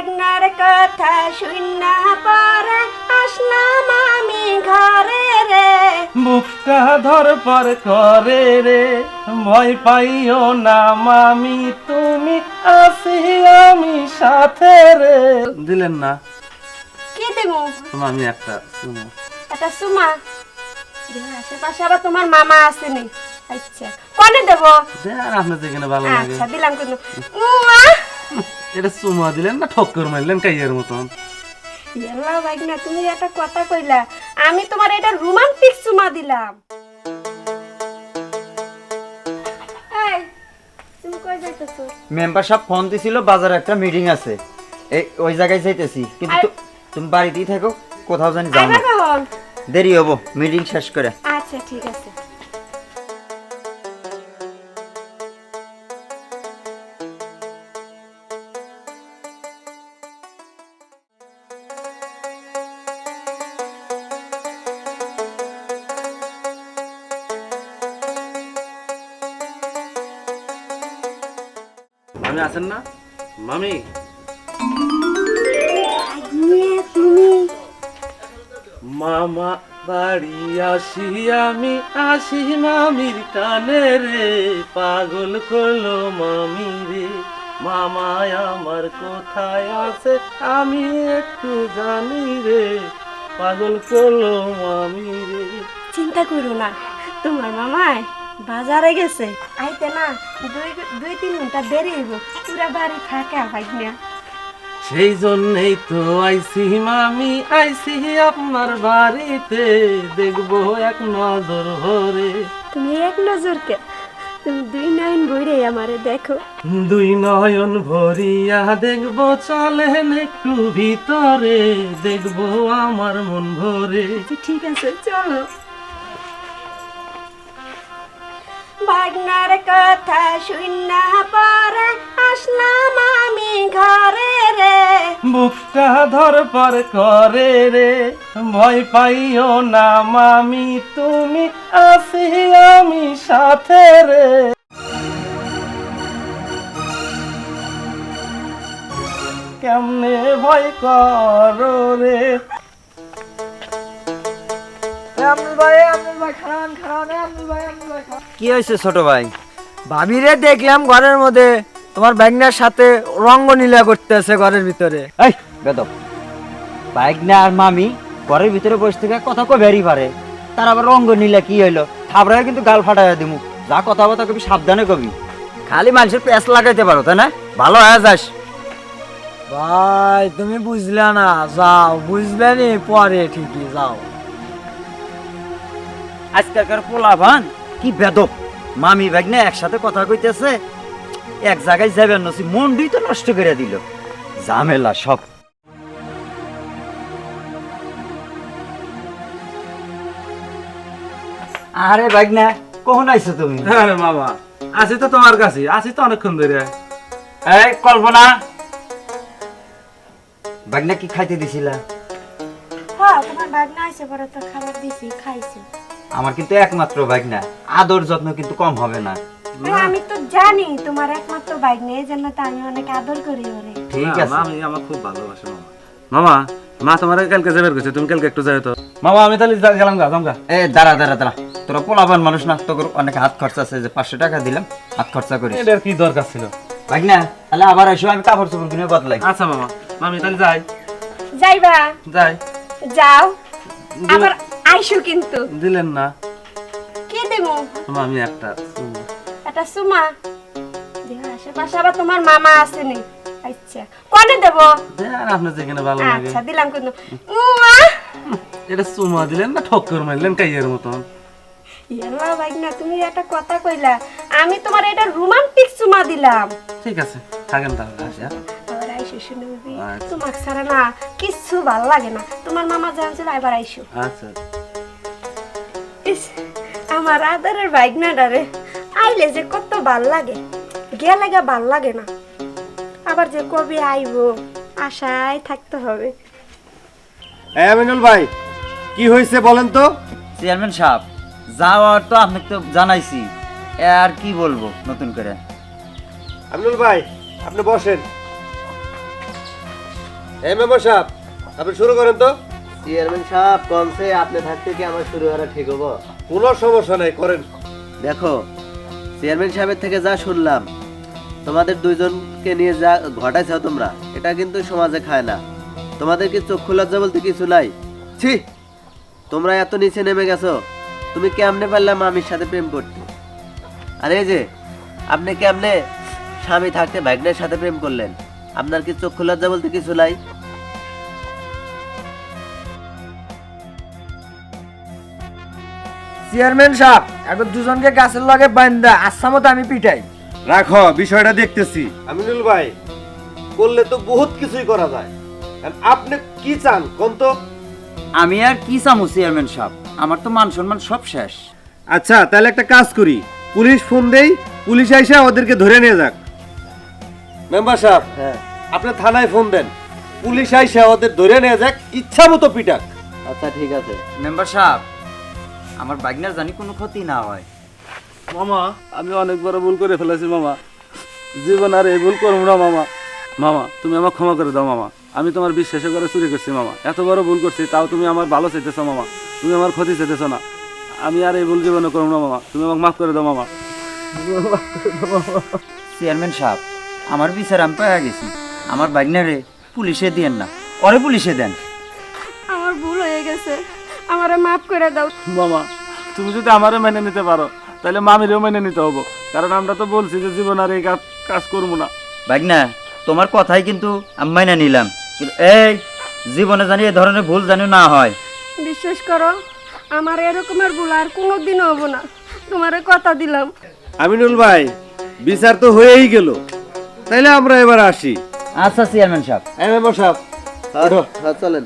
ভাগনার কথা শুননা পরে আসলাম আমি ঘরে রে। বুকটা ধর পর করে রে ভয় পাইও না মামি তুমি আসি আমি সাথে রে। দিলেন না। কি দেবো? মামি একটা শুনো এটা সুমা আশেপাশে আবার তোমার মামা আসেনি আচ্ছা কনে দেবো? যেখানে ভালো লাগে। আচ্ছা দিলাম কিন্তু! এটা চুমা দিলেন না ঠক্কর মারলেন কাইয়ের মতন? ইয়াল্লা তুমি একটা কথা কইলা আমি তোমার এটা রোমান্টিক সুমা দিলাম। এই তুমি কই যাইতেছো? মেম্বার সব ফোন দিছিল বাজারে একটা মিটিং আছে। এই ওই জায়গায় যাইতেছি কিন্তু তুমি বাড়িতেই থাকো কোথাও জানি যাও না। দেরি হব মিটিং শেষ করে। আচ্ছা ঠিক আছে। মামি আছেন না? মামি। মামা বাড়ি আসি আমি, আসি মামির টানে রে। পাগল করল মামি রে। মামায় আমার কোথায় আছে আমি একটু জানি রে। পাগল করল মামি রে। চিন্তা করো না, তোমার মামাই বাজারে গেছে। আইতে না দুই দুই তিন ঘণ্টা দেরি হইব। পুরা বাড়ি ফাঁকা ভাগনা সেই জন্যই তো আইসি মামি আইসি আপনার বাড়িতে। দেখব এক নজর ভরে। তুমি এক নজরকে তুমি দুই নয়ন বইরে আমারে দেখো। দুই নয়ন ভরিয়া দেখব চলেন একটু ভিতরে। দেখব আমার মন ভরে। আচ্ছা, ঠিক আছে চলো। ভাগনার কথা শুননা পরে আসলাম আমি ঘরে রে। বুকটা ধর পর করে রে ভয় পাইও না মামি তুমি আসি আমি সাথে রে। কেমনে ভয় করো রে? কি হয়েছে ছোট ভাই? ভাবিরে দেখলাম ঘরের মধ্যে তোমার ব্যাগনার সাথে রঙ্গনীলা করতেছে ঘরের ভিতরে। এই বেদব। বাইক না আর মামি ঘরের ভিতরে বসে থেকে কথা কই বেরি পারে। তার আবার রঙ্গ নিলে কি হইল? থাবড়ায় কিন্তু গাল ফাটাইয়া দিমু। যা কথা বতা কবি সাবধানে কবি। খালি মানুষের পেঁচ লাগাইতে পারো তাই না? ভালো হয়ে যাস। ভাই তুমি বুঝলে না। যাও বুঝলে নি? পরে ঠিকই যাও। আজকালকার পোলা ভান কি বেদব? মামি ব্যাগ না একসাথে কথা কইতেছে এক জায়গায় যাবেন নসি মন্ডি তো নষ্ট করে দিল। ঝামেলা সব। আরে ব্যাগ না কখন আইছো তুমি? হ্যাঁ রে মামা আছি তো তোমার কাছে আছি তো অনেকক্ষণ ধরে। এই কল্পনা। ব্যাগ না কি খাইতে দিছিলা? হ্যাঁ তোমার ভাগনা আইসে পরে তো খাবার দিছি খাইছে। আমার কিন্তু একমাত্র ব্যাগ না আদর যত্ন কিন্তু কম হবে না। আমি তো জানি তোমার একমাত্র বাইক নেই জন্য তো আমি অনেক আদর করি ওরে। ঠিক আছে। মামি আমার খুব ভালোবাসে মামা। মামা মা তোমার কালকে যাবে করছে তুমি কালকে একটু যাবে তো। মামা আমি তাহলে গেলাম গা যাম গা। এ দাঁড়া দাঁড়া দাঁড়া। তোরা পোলাপান মানুষ না তোর অনেক হাত খরচা আছে যে পাঁচশো টাকা দিলাম হাত খরচা করিস। এটার কি দরকার ছিল? ভাই না তাহলে আবার এসো আমি কাপড় চোপড় কিনে বদলাই। আচ্ছা মামা। মামি তাহলে যাই। যাইবা। যাই। যাও। আবার আইসো কিন্তু। দিলেন না। কে দেবো? মামি একটা। উম, এটা সুমা আশেপাশে আবার তোমার মামা আসেনি। আচ্ছা কনে দেবো? দেন আপনার যেখানে ভালো লাগে। আচ্ছা দিলাম কিন্তু! এটা চুমা দিলেন না ঠক্কর মারলেন কাইয়ের মতন? ইয়াল্লা ভাগনা তুমি একটা কথা কইলা। আমি তোমার এটা রোমান্টিক সুমা দিলাম। ঠিক আছে থাকেন তাহলে আসি হ্যাঁ? আইসো আচ্ছা। তোমার ছাড়া না কিচ্ছু ভালো লাগে না। তোমার মামা জানছিল এবার আইসো। আচ্ছা ইস, আমার আদরের ভাগনাটারে আইলে যে কত ভালো লাগে গেলে গা ভালো লাগে না। আবার যে কবে আইবো আশায় থাকতে হবে। আমিনুল ভাই কি হয়েছে বলেন তো? চেয়ারম্যান সাহেব যাওয়ার তো আপনাকে তো জানাইছি আর কি বলব নতুন করে? আমিনুল ভাই আপনি বসেন। এই মেম্বার সাহেব আপনি শুরু করেন তো। চেয়ারম্যান সাহেব কমসে আপনি থাকতে কি আমার শুরু করা ঠিক হব? কোনো সমস্যা নাই, করেন। দেখো, চেয়ারম্যান সাহেবের থেকে যা শুনলাম, তোমাদের দুইজনকে নিয়ে যা ঘটাইছো তোমরা, এটা কিন্তু সমাজে খায় না। তোমাদের কি চক্ষু লজ্জা বলতে কিছু নাই? ছি, তোমরা এত নিচে নেমে গেছো, তুমি কেমনে পারলাম মামির সাথে প্রেম করতে? আরে যে, আপনি কেমনে স্বামী থাকতে ভাগ্নের সাথে প্রেম করলেন? আপনার কি চক্ষু লজ্জা বলতে কিছু নাই? চেয়ারম্যান সাহেব এখন দুজনকে গাছের লগে বান্ধা আসামত আমি পিটাই। রাখো বিষয়টা দেখতেছি। আমিনুল ভাই করলে তো বহুত কিছুই করা যায়। আর আপনি কি চান কোন তো? আমি আর কি চামু চেয়ারম্যান সাহেব? আমার তো মান সম্মান সব শেষ। আচ্ছা তাহলে একটা কাজ করি। পুলিশ ফোন দেই পুলিশ আইসা ওদেরকে ধরে নিয়ে যাক। মেম্বার সাহেব হ্যাঁ। আপনি থানায় ফোন দেন। পুলিশ আইসা ওদের ধরে নিয়ে যাক ইচ্ছা মতো পিটাক। আচ্ছা ঠিক আছে। মেম্বার সাহেব আমার বাগনার জানি কোনো ক্ষতি না হয়। মামা আমি অনেক বড় ভুল করে ফেলেছি মামা। জীবন আর এই ভুল করব না মামা। মামা তুমি আমার ক্ষমা করে দাও মামা। আমি তোমার বিশ্বাসে করে চুরি করছি মামা। এত বড় ভুল করছি তাও তুমি আমার ভালো চাইতেছো মামা। তুমি আমার ক্ষতি চাইতেছো না। আমি আর এই ভুল জীবনে করব না মামা। তুমি আমাকে মাফ করে দাও মামা। চেয়ারম্যান সাহেব আমার বিচার আমি পেয়ে গেছি। আমার বাগনারে পুলিশে দিয়েন না। পরে পুলিশে দেন। আমার ভুল হয়ে গেছে। আমারে মাফ করে দাও। মামা তুমি যদি আমারও মেনে নিতে পারো তাহলে মামিরেও মেনে নিতে হব। কারণ আমরা তো বলছি যে জীবন আর এই কাজ কাজ করব না। বাগনা তোমার কথাই কিন্তু আমি মাইনা নিলাম। কিন্তু এই জীবনে জানি এ ধরনের ভুল জানি না হয়। বিশ্বাস করো আমার এরকমের ভুল আর কোনোদিনও হব না। তোমারে কথা দিলাম। আমিনুল ভাই বিচার তো হয়েই গেল। তাইলে আমরা এবার আসি। আচ্ছা চেয়ারম্যান সাহেব। এই মেম্বার সাহেব হ্যাঁ, চলেন।